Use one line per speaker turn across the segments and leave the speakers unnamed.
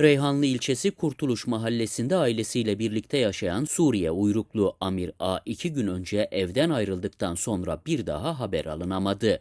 Reyhanlı ilçesi Kurtuluş Mahallesi'nde ailesiyle birlikte yaşayan Suriye uyruklu Amir A. iki gün önce evden ayrıldıktan sonra bir daha haber alınamadı.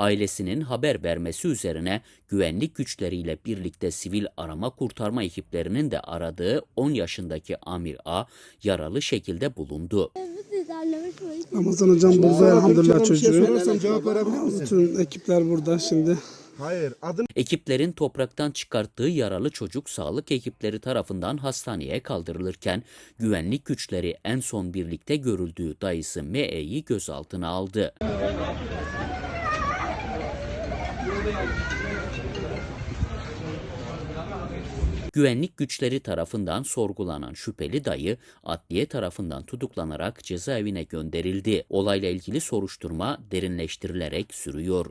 Ailesinin haber vermesi üzerine güvenlik güçleriyle birlikte sivil arama kurtarma ekiplerinin de aradığı 10 yaşındaki Amir A yaralı şekilde bulundu.
Ramazan hocam buldu elhamdülillah çocuğu.
Sorarsan cevap verebilir misin?
Bütün ekipler burada şimdi.
Hayır. Adın
Ekiplerin topraktan çıkarttığı yaralı çocuk sağlık ekipleri tarafından hastaneye kaldırılırken güvenlik güçleri en son birlikte görüldüğü dayısı M.E.'yi gözaltına aldı. Güvenlik güçleri tarafından sorgulanan şüpheli dayı adliye tarafından tutuklanarak cezaevine gönderildi. Olayla ilgili soruşturma derinleştirilerek sürüyor.